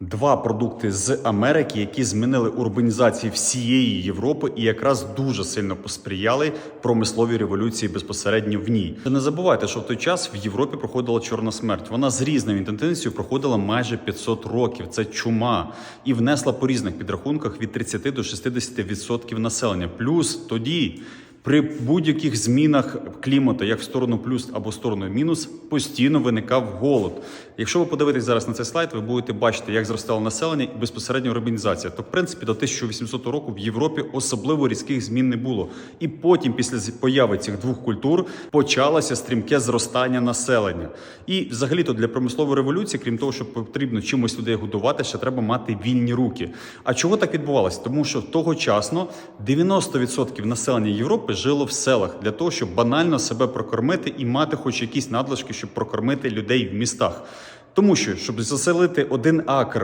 Два продукти з Америки, які змінили урбанізацію всієї Європи і якраз дуже сильно посприяли промисловій революції безпосередньо в ній. Не забувайте, що в той час в Європі проходила чорна смерть. Вона з різною інтенсивністю проходила майже 500 років. Це чума і внесла по різних підрахунках від 30 до 60% населення. Плюс тоді. При будь-яких змінах клімату, як в сторону плюс або в сторону мінус, постійно виникав голод. Якщо ви подивитесь зараз на цей слайд, ви будете бачити, як зростало населення і безпосередньо урбанізація. То, в принципі, до 1800 року в Європі особливо різких змін не було. І потім, після появи цих двох культур, почалося стрімке зростання населення. І взагалі-то для промислової революції, крім того, що потрібно чимось людей годувати, ще треба мати вільні руки. А чого так відбувалося? Тому що тогочасно 90% населення Європи жило в селах для того, щоб банально себе прокормити і мати хоч якісь надлишки, щоб прокормити людей в містах. Тому що, щоб заселити один акр